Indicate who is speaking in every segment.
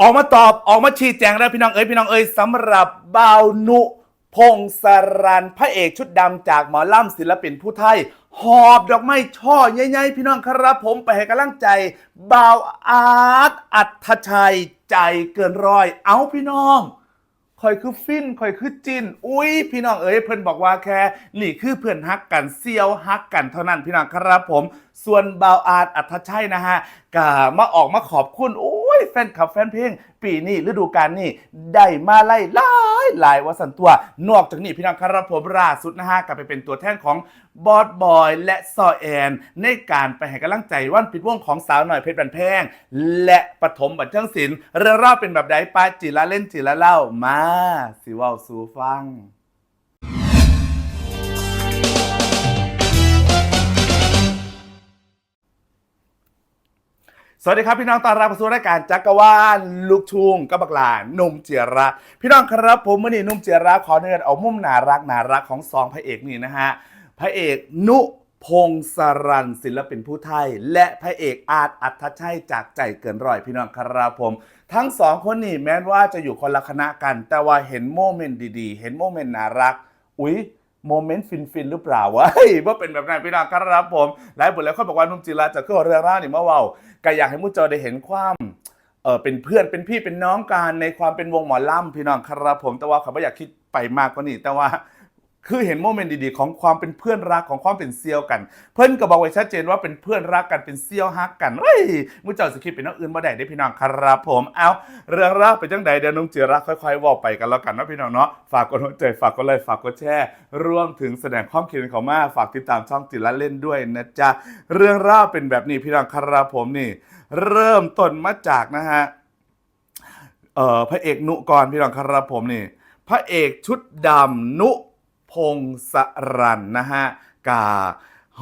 Speaker 1: ออกมาตอบออกมาชี้แจงแล้วพี่น้องเอ้ยพี่น้องเอ้ยสำหรับบ่าวนุพงศรันพระเอกชุดดำจากหมอล่ำศิลปินผู้ไทย หอบดอกไม้ช่อใหญ่ๆพี่น้องครับผมไปให้กำลังใจบ่าวอาร์ตอัธชัยใจเกินร้อย เอาพี่น้องคอยคือฟินคอยคือจินอุ้ยพี่น้องเอ๋ยเพิ่นบอกว่าแค่นี่คือเพื่อนฮักกันเซียวฮักกันเท่านั้นพี่น้องครับผม ส่วนบาวอาร์ตอัธชัยนะฮะก็มาออกมาขอบคุณอ้ ยแฟนคลับแฟนเพลง ปีนี้ฤดูกาลนี่ได้มาไล่หลายหลายวสันตัวนอกจากนี้พี่น้องครับผมล่าสุดนะฮะก็ไปเป็นตัวแทนของบอสบอยและซอแอน ในการไปให้กำลังใจวันปิดวงของสาวหน่อยเพชรบันแพง และปฐมบันเทิงศิลป์เรื่องราวเป็นแบบใดป้าจิละเล่นจิละเล่ามาสิว่าสู่ฟัง สวัสดีครับพี่น้องตอนรับสู่รายการจักรวาลลูกทุ่งกับบักหลาหนุ่มเจียระ พี่น้องครับผมมื่อนี้นุ่มเจียระขอเนินเอามุมน่ารักน่ารักของสองพระเอกนี่นะฮะพระเอกนุพงศรันศิลปินผู้ไทย และพระเอกอาร์ตอัธชัยจากใจเกินร้อยพี่น้องครับผม ทั้งสองคนนี่แม้ว่าจะอยู่คนละคณะกัน แต่ว่าเห็นโมเมนต์ดีๆ เห็นโมเมนต์น่ารัก อุ๊ย โมเมนต์ฟินๆหรือเปล่าวะว่าเป็นแบบนั้นพี่น้องครับผมหลายบทแล้วเขาบอกว่านุ่มจิราจะขึ้นเรื่องร่างนี่เมื่อเว่าก็อยากให้มุจจอได้เห็นความเออเป็นเพื่อนเป็นพี่เป็นน้องกันในความเป็นวงหมอล่ำพี่น้องครับผม แต่ว่าเขาไม่อยากคิดไปมากกว่านี้แต่ว่า คือเห็นโมเมนต์ดีๆ ของความเป็นเพื่อนรักของความเป็นเซียวกัน เพื่อนก็บอกไว้ชัดเจนว่าเป็นเพื่อนรักกันเป็นเซียวฮักกันเฮ้ยมุจจอสคริปเป็นน้องอื่นบ่ได้ได้พี่น้องครับผมเอาเรื่องราวเป็นจังใดเดี๋ยวนุ่มจีระค่อยๆว่าไปกันแล้วกันนะพี่น้องเนาะฝากกดหัวใจฝากกดไลค์ฝากกดแชร์รวมถึงแสดงความคิดเห็นเขามาฝากติดตามช่องจิระเล่นด้วยนะจ๊ะเรื่องราวเป็นแบบนี้พี่น้องครับผมนี่ เริ่มต้นมาจากนะฮะเอ่อพระเอกนุกรพี่น้องครับผมนี่ พระเอกชุดดำนุ พงศรันนะฮะกา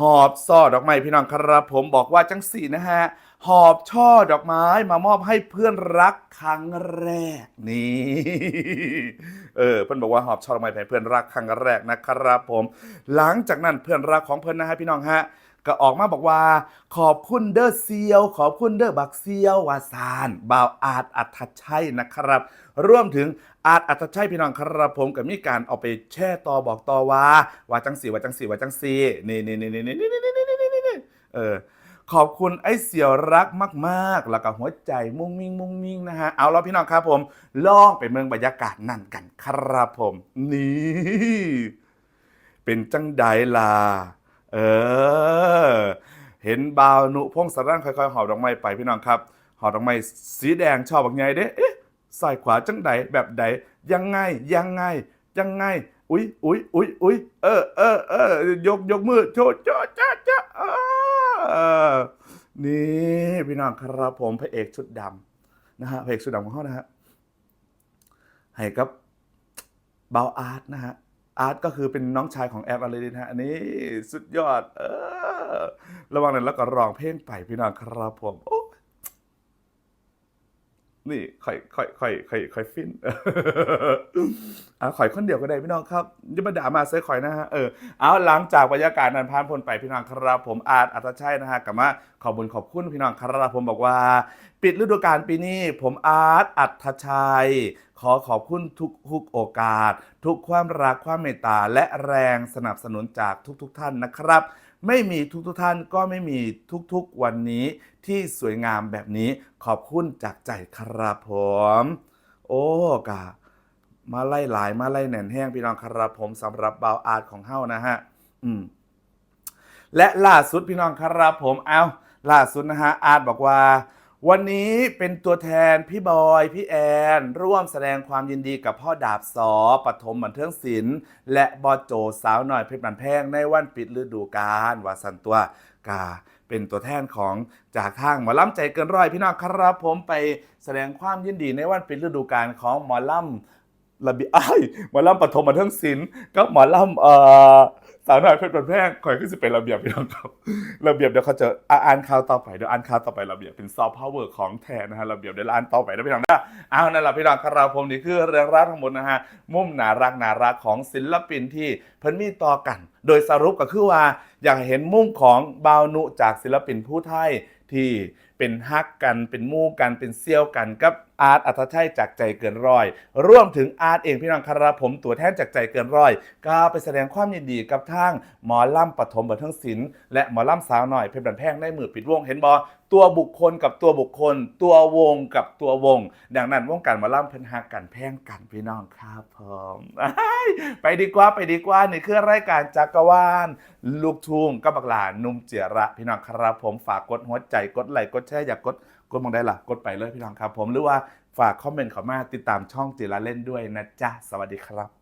Speaker 1: หอบซ่อดอกไม้พี่น้องครับผมบอกว่าจังสีนะฮะหอบช่อดอกไม้มามอบให้เพื่อนรักครั้งแรกนี่เออเพื่อนบอกว่าหอบช่อดอกไม้ให้เพื่อนรักครั้งแรกนะครับผม หลังจากนั้นเพื่อนรักของเพื่อนนะฮะพี่น้องฮะ ก็ออกมาบอกว่า ขอบคุณเดอเซียว ขอบคุณเดอบักเซียววาซานบ่าวอาร์ตอัธชัยนะครับ ร่วมถึงอาร์ตอัธชัยพี่น้องครับผมก็มีการเอาไปแช่ต่อบอกต่อว่าว่าจังสีว่าจังสีว่าจังสีนี่นี่นี่นี่นี่นี่นี่นี่นี่นี่เออขอบคุณไอ้เสี่ยวรักมากๆ แล้วก็หัวใจมุ้งมิ้งมุ้งมิ้งนะฮะ เอาแล้วพี่น้องครับผม ลองไปเมืองบรรยากาศนั่นกันครับผม นี่ เป็นจังใดล่ะ เออ เห็นบาวนุพงศรันค่อยๆหอบดอกไม้ไปพี่น้องครับหอบดอกไม้สีแดงชอบแบบไงเด้เอ๊ะซ้ายขวาจังใดแบบใดยังไงยังไงยังไงอุ๊ยอุ๊ยอุ๊ยอุ๊ยเออเออเออยกยกมือโชว์โชว์จ้าจ้าเออนี่พี่น้องครับผมพระเอกชุดดำนะฮะพระเอกชุดดำของเขานะฮะให้กับเบาอาร์ตนะฮะ อาร์ตก็คือเป็นน้องชายของแอดอะไรนะฮะอันนี้สุดยอด เออ ระวังนั้นแล้วก็ร้องเพลงไปพี่น้องครับผมโอ้ นี่ค่อยค่อยค่อยค่อยค่อยฟินเอาข่อยคนเดียวก็ได้พี่น้องครับอย่ามาด่ามาเซยข่อยนะฮะเออเอาหลังจากบรรยากาศนั้นผ่านพ้นไปพี่น้องครับผมอาร์ตอัตชัยนะฮะกลับมาขอบคุญขอบคุณพี่น้องครับผมบอกว่า ปิดฤดูกาลปีนี้ ผมอาร์ตอัตชัย ขอขอบคุณทุกทุกโอกาส ทุกความรักความเมตตาและแรงสนับสนุนจากทุก ๆ ท่านนะครับ ไม่มีทุกๆทท่านก็ไม่มีทุกๆวันนี้ที่สวยงามแบบนี้ขอบคุณจากใจครับผม โอ้กะมาไล่หลายมาไล่แหน่นแห้งพี่น้องครับผมสำหรับบาวอาร์ตของเฮานะฮะอืมและล่าสุดพี่น้องครับผมเอาล่าสุดนะฮะอาร์ตบอกว่า วันนี้เป็นตัวแทนพี่บอย พี่แอน ร่วมแสดงความยินดีกับพ่อดาบสอปฐมบันเทิงศิลป์และบอโจสาวหน่อยเพชรบันแพงในวันปิดฤดูกาลวาสันตัวกา เป็นตัวแทนของจากทางหมอลำใจเกินร้อยพี่น้องครับผมไปแสดงความยินดีในวันปิดฤดูกาลของหมอลำ ระเบียบอ้หมอลำปฐมบันเทิงศิลป์กับหมอลำเอ่อสาวน้อยเพชรบันแพงข่อยขึ้นสิเป็นระเบียบพี่น้องครับระเบียบเดี๋ยวเขาจะอ่านข่าวต่อไปเดี๋ยวอ่านข่าวต่อไประเบียบเป็นซอฟต์พาวเวอร์ของแทนนะฮะระเบียบเดี๋ยวอ่านต่อไปนะพี่น้องนะเอานั่นแหละพี่น้องคารับผมนี่คือเรื่องราวทั้งหมดนะฮะมุมน่ารักน่ารักของศิลปินที่เพิ่นมีต่อกัน โดยสรุปก็คือว่าอยากเห็นมุมของบาวนุจากศิลปินผู้ไทยที่ เป็นฮักกันเป็นมู่กันเป็นเซี่ยวกันกับอาร์ตอัธชัยจากใจเกินร้อยร่วมถึงอาร์ตเองพี่น้องคารับผมตัวแทนจากใจเกินร้อยก็ไปแสดงความยินดีกับทางหมอล่ำปฐมบันเทิงศิลป์และหมอล่ำสาวหน่อยเพชรบันแพงได้มือปิดวงเห็นบอตัวบุคคลกับตัวบุคคล ตัววงกับตัววง ดังนั้นวงการหมอล่ำเพิ่นหักกันแพงกันพี่น้องครับผมไปดีกว่าไปดีกว่านี่คือรายการจักรวาลลูกทุ่งกับบักหลานนุ่มเจียระพี่น้องครับผมฝากกดหัวใจกดไลค์กดชร์อยากกดกดมองได้ล่ะกดไปเลยพี่น้องครับ ผมหรือว่าฝากคอมเมนต์เข้ามาติดตามช่องจิระเล่นด้วยนะจ๊ะสวัสดีครับ